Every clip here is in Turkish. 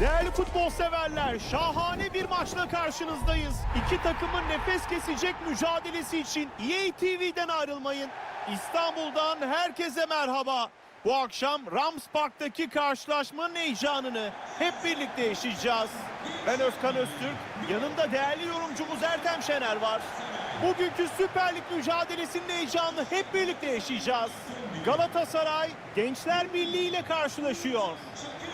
Değerli futbol severler, şahane bir maçla karşınızdayız. İki takımın nefes kesecek mücadelesi için EA TV'den ayrılmayın. İstanbul'dan herkese merhaba. Bu akşam Rams Park'taki karşılaşmanın heyecanını hep birlikte yaşayacağız. Ben Özkan Öztürk, yanımda değerli yorumcumuz Ertem Şener var. Bugünkü Süper Lig mücadelesinin heyecanını hep birlikte yaşayacağız. Galatasaray Gençler Birliği ile karşılaşıyor.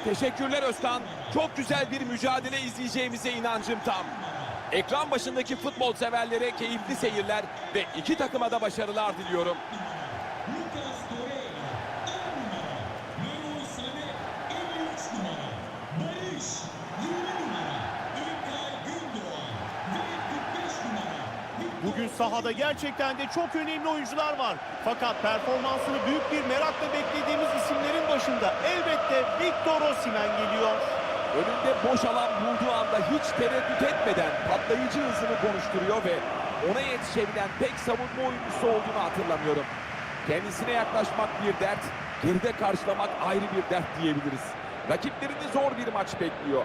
Teşekkürler Özkan. Çok güzel bir mücadele izleyeceğimize inancım tam. Ekran başındaki futbol severlere keyifli seyirler ve iki takıma da başarılar diliyorum. Lucas Torreira 10 numara. Memo Sané 53 numara. Barış 20 numara. İlkay Gündoğan ve 45 numara. Bugün sahada gerçekten de çok önemli oyuncular var. Fakat performansını büyük bir merakla beklediğimiz isimlerin başında elbette Victor Osimhen geliyor. Önünde boş alan bulduğu anda hiç tereddüt etmeden patlayıcı hızını konuşturuyor ve ona yetişebilen tek savunma oyuncusu olduğunu hatırlamıyorum. Kendisine yaklaşmak bir dert, geride karşılamak ayrı bir dert diyebiliriz. Rakiplerini zor bir maç bekliyor.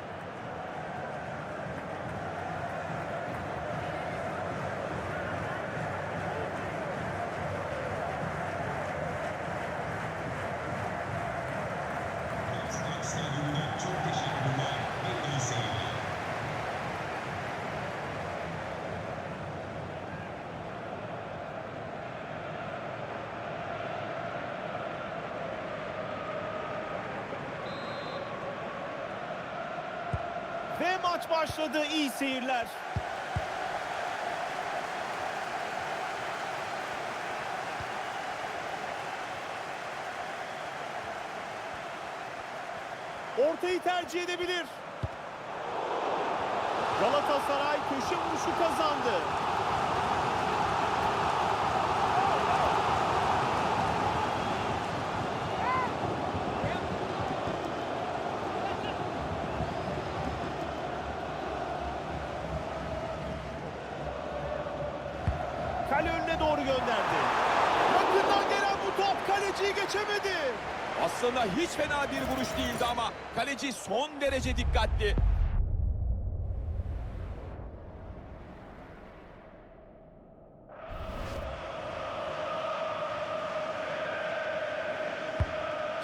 Ve maç başladı. İyi seyirler. Ortayı tercih edebilir. Galatasaray köşe vuruşu kazandı. Kale önüne doğru gönderdi. Yakından gelen bu top kaleciyi geçemedi. Aslında hiç fena bir vuruş değildi ama kaleci son derece dikkatli.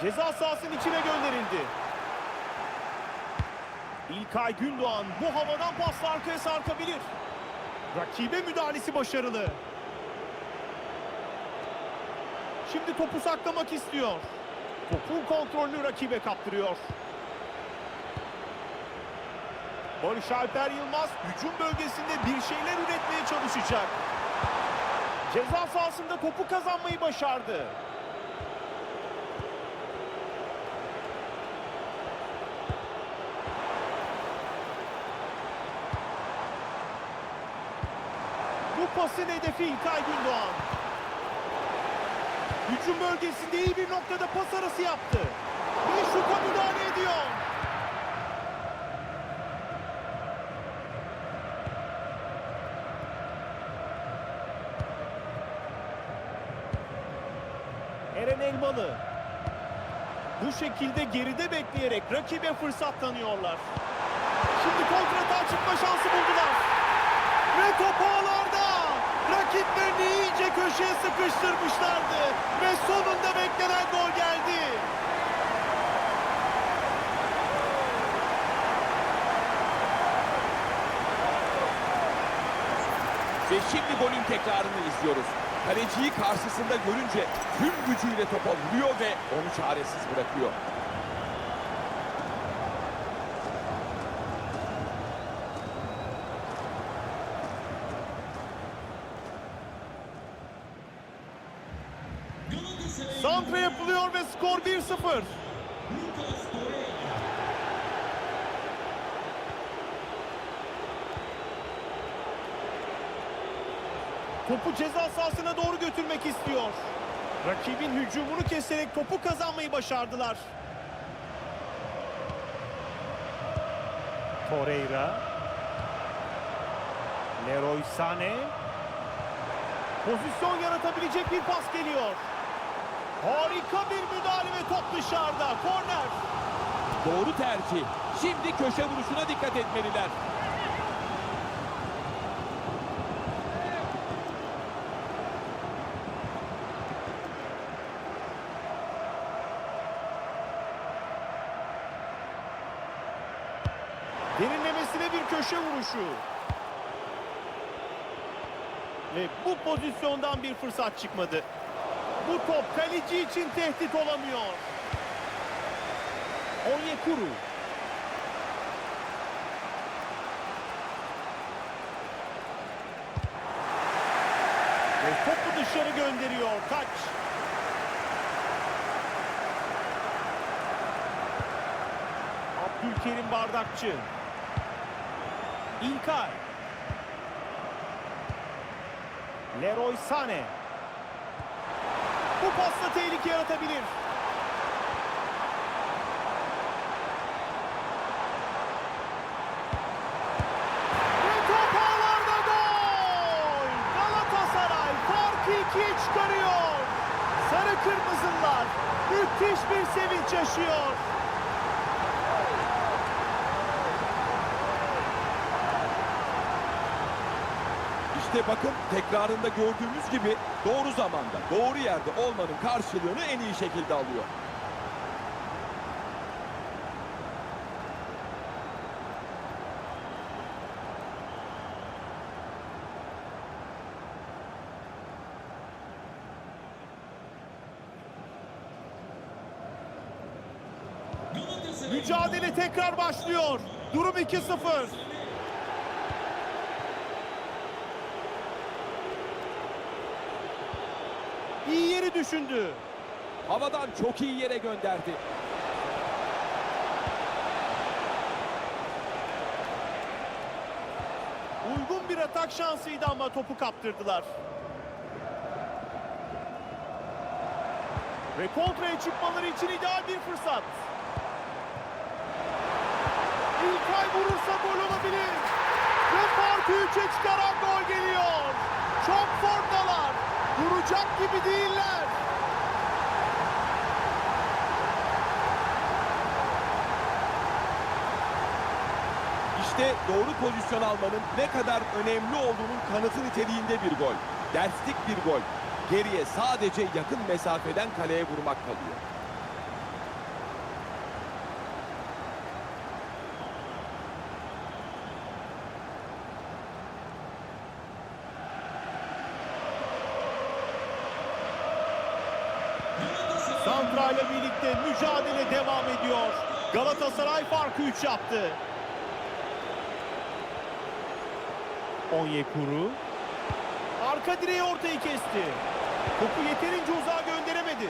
Ceza sahasının içine gönderildi. İlkay Gündoğan bu havadan pasla arkaya sarkabilir. Rakibe müdahalesi başarılı. Şimdi topu saklamak istiyor. Topun kontrolünü rakibe kaptırıyor. Barış Alper Yılmaz hücum bölgesinde bir şeyler üretmeye çalışacak. Ceza sahasında topu kazanmayı başardı. Bu pasın hedefi İlkay Gündoğan. Hücum bölgesinde iyi bir noktada pas arası yaptı. Ve şuta müdahale ediyor. Eren Elmalı. Bu şekilde geride bekleyerek rakibe fırsat tanıyorlar. Şimdi kontrata çıkma şansı buldular. Ve top ağlarda. Köşeye sıkıştırmışlardı. Ve sonunda beklenen gol geldi. Ve şimdi golün tekrarını izliyoruz. Kaleciyi karşısında görünce tüm gücüyle topa vuruyor ve onu çaresiz bırakıyor. Santra yapılıyor ve skor 1-0. Lucas Torreira Topu ceza sahasına doğru götürmek istiyor. Rakibin hücumunu keserek topu kazanmayı başardılar. Torreira. Leroy Sané. Pozisyon yaratabilecek bir pas geliyor. Harika bir müdahale ve top dışarıda. Korner. Doğru tercih. Şimdi köşe vuruşuna dikkat etmeliler. Derinlemesine bir köşe vuruşu. Ve bu pozisyondan bir fırsat çıkmadı. Bu top kaleci için tehdit olamıyor. Onyekuru. Ve topu dışarı gönderiyor. Taç. Abdülkerim Bardakçı. İlkay. Leroy Sané. Bu pasla tehlike yaratabilir. Ağlarda gol! Galatasaray ikiye çıkarıyor. Sarı Kırmızılar müthiş bir sevinç yaşıyor. İşte bakın tekrarında gördüğümüz gibi doğru zamanda, doğru yerde olmanın karşılığını en iyi şekilde alıyor. Mücadele tekrar başlıyor. Durum 2-0. İyi yeri düşündü. Havadan çok iyi yere gönderdi. Uygun bir atak şansıydı ama topu kaptırdılar. Ve kontraya çıkmaları için ideal bir fırsat. İlkay vurursa gol olabilir. Ve farkı 3'e çıkaran gol geliyor. Çok formdalar. Duracak gibi değiller. İşte doğru pozisyon almanın ne kadar önemli olduğunun kanıtı niteliğinde bir gol. Derslik bir gol. Geriye sadece yakın mesafeden kaleye vurmak kalıyor. Santra ile birlikte mücadele devam ediyor. Galatasaray farkı 3 yaptı. Onyekuru. Arka direği ortayı kesti. Topu yeterince uzağa gönderemedi.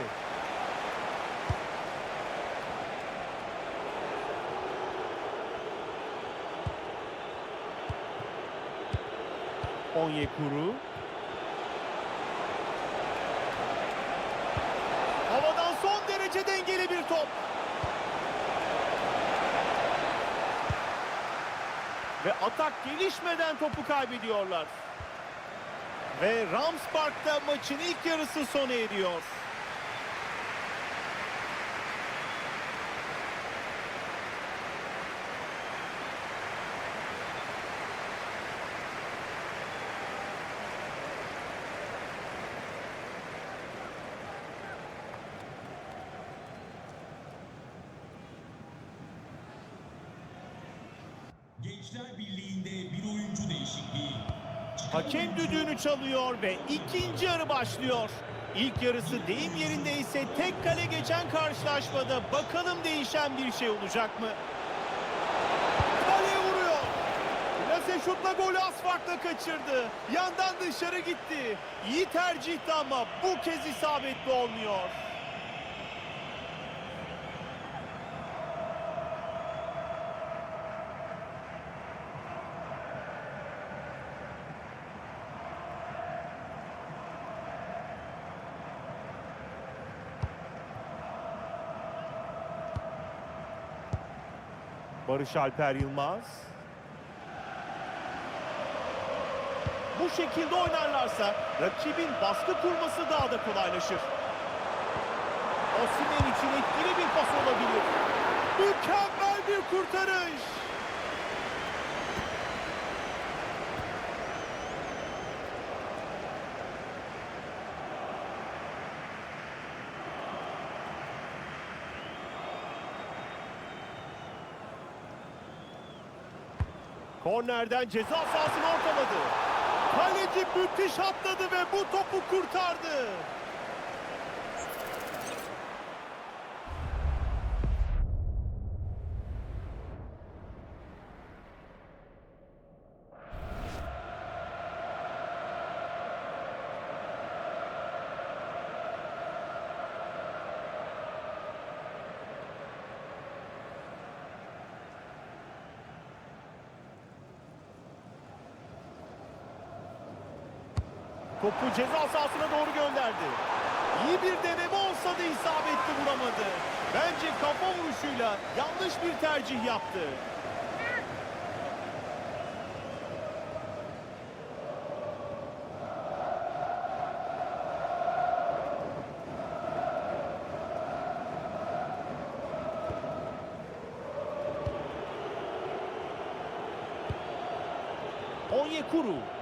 Onyekuru. Havadan son derece dengeli bir top. Ve atak gelişmeden topu kaybediyorlar. Ve Rams Park'ta maçın ilk yarısı sona eriyor. Oyuncu değişikliği. Hakem düdüğünü çalıyor ve ikinci yarı başlıyor. İlk yarısı deyim yerindeyse tek kale geçen karşılaşmada bakalım değişen bir şey olacak mı? Kaleye vuruyor. Lase şutla golü az kaçırdı. Yandan dışarı gitti. İyi tercihti ama bu kez isabetli olmuyor. Barış Alper Yılmaz. Bu şekilde oynarlarsa rakibin baskı kurması daha da kolaylaşır. Osimhen için etkili bir pas olabilir. Mükemmel bir kurtarış. Kornerden ceza sahasını ortaladı. Kaleci müthiş atladı ve bu topu kurtardı. Topu ceza sahasına doğru gönderdi. İyi bir deneme olsa da isabetli vuramadı. Bence kafa vuruşuyla yanlış bir tercih yaptı. Onyekuru.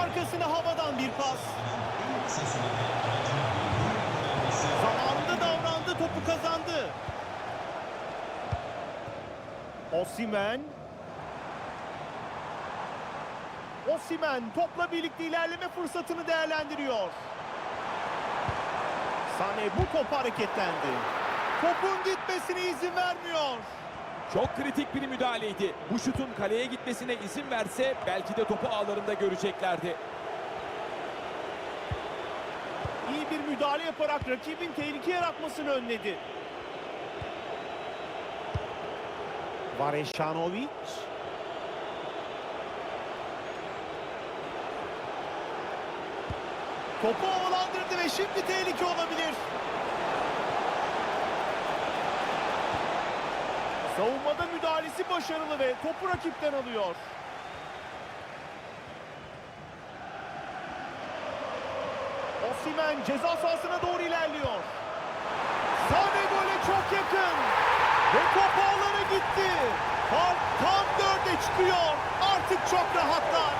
Arkasına havadan bir pas. Zamanında davrandı, topu kazandı. Osimen. Osimen topla birlikte ilerleme fırsatını değerlendiriyor. Sane bu top hareketlendi. Topun gitmesine izin vermiyor. Çok kritik bir müdahaleydi. Bu şutun kaleye gitmesine izin verse belki de topu ağlarında göreceklerdi. İyi bir müdahale yaparak rakibin tehlike yaratmasını önledi. Vareşanovic. Topu havalandırdı ve şimdi tehlike olabilir. Savunmada müdahalesi başarılı ve topu rakipten alıyor. Osimhen ceza sahasına doğru ilerliyor. Sane gole çok yakın. Ve top ağlara gitti. Fark tam dörde çıkıyor. Artık çok rahatlar.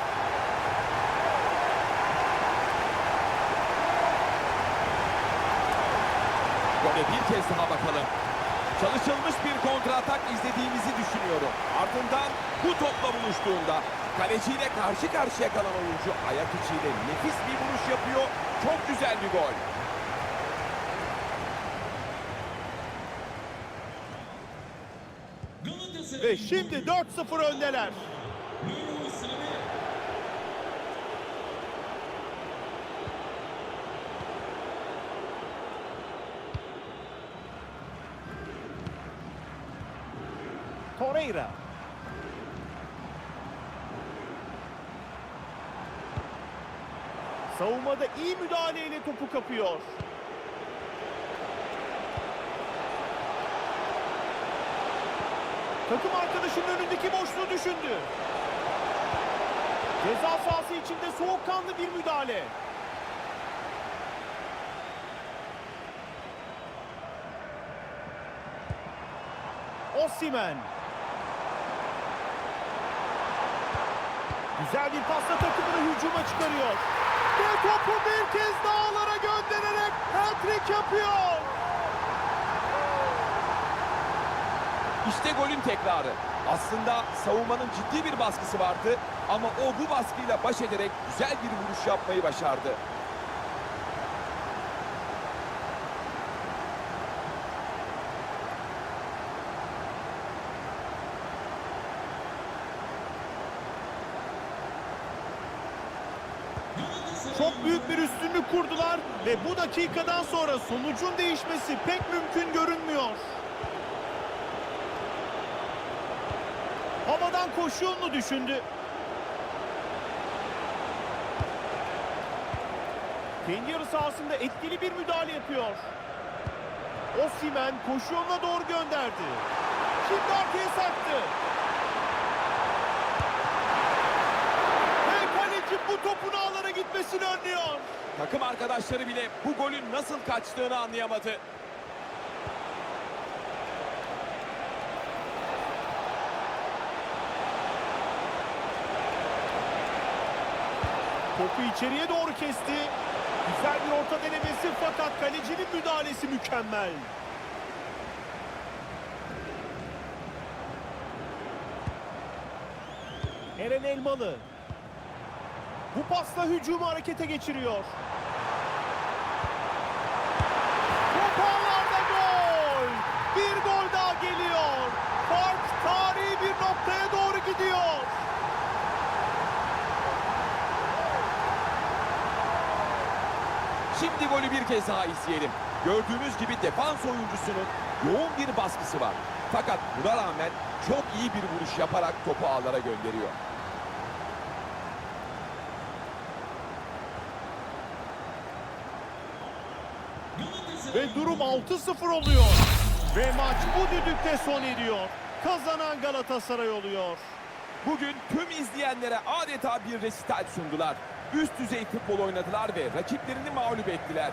Gole bir kez daha bakalım. Çalışılmış bir kontratak izlediğimizi düşünüyorum. Ardından bu topla buluştuğunda kaleciyle karşı karşıya kalan oyuncu ayak içiyle nefis bir vuruş yapıyor. Çok güzel bir gol. Ve şimdi 4-0 öndeler. Torreira. Savunmada iyi müdahaleyle topu kapıyor. Takım arkadaşının önündeki boşluğu düşündü. Ceza sahası içinde soğukkanlı bir müdahale. Osimhen. Güzel bir pasla takımını hücuma çıkarıyor. Ve topu bir kez daha ağlara göndererek hat-trick yapıyor. İşte golün tekrarı. Aslında savunmanın ciddi bir baskısı vardı ama o bu baskıyla baş ederek güzel bir vuruş yapmayı başardı. Çok büyük bir üstünlük kurdular ve bu dakikadan sonra sonucun değişmesi pek mümkün görünmüyor. Havadan koşu yolunu düşündü. Kendi yarı sahasında etkili bir müdahale yapıyor. Osimhen koşu yoluna doğru gönderdi. Şimdi arkaya sarktı. Ve kaleci bu topun ağlara gitmesini önlüyor. Takım arkadaşları bile bu golün nasıl kaçtığını anlayamadı. Topu içeriye doğru kesti. Güzel bir orta denemesi fakat kalecinin müdahalesi mükemmel. Eren Elmalı. Bu pasla hücumu harekete geçiriyor. Top ağlarda gol. Bir gol daha geliyor. Fark tarihi bir noktaya doğru gidiyor. Şimdi golü bir kez daha izleyelim. Gördüğünüz gibi defans oyuncusunun yoğun bir baskısı var. Fakat buna rağmen çok iyi bir vuruş yaparak topu ağlara gönderiyor. Ve durum 6-0 oluyor. Ve maç bu düdükte son ediyor. Kazanan Galatasaray oluyor. Bugün tüm izleyenlere adeta bir resital sundular. Üst düzey futbol oynadılar ve rakiplerini mağlup ettiler.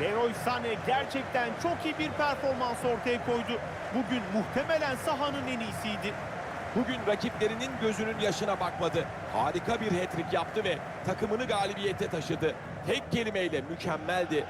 Leroy Sané gerçekten çok iyi bir performans ortaya koydu. Bugün muhtemelen sahanın en iyisiydi. Bugün rakiplerinin gözünün yaşına bakmadı. Harika bir hat-trick yaptı ve takımını galibiyete taşıdı. Tek kelimeyle mükemmeldi.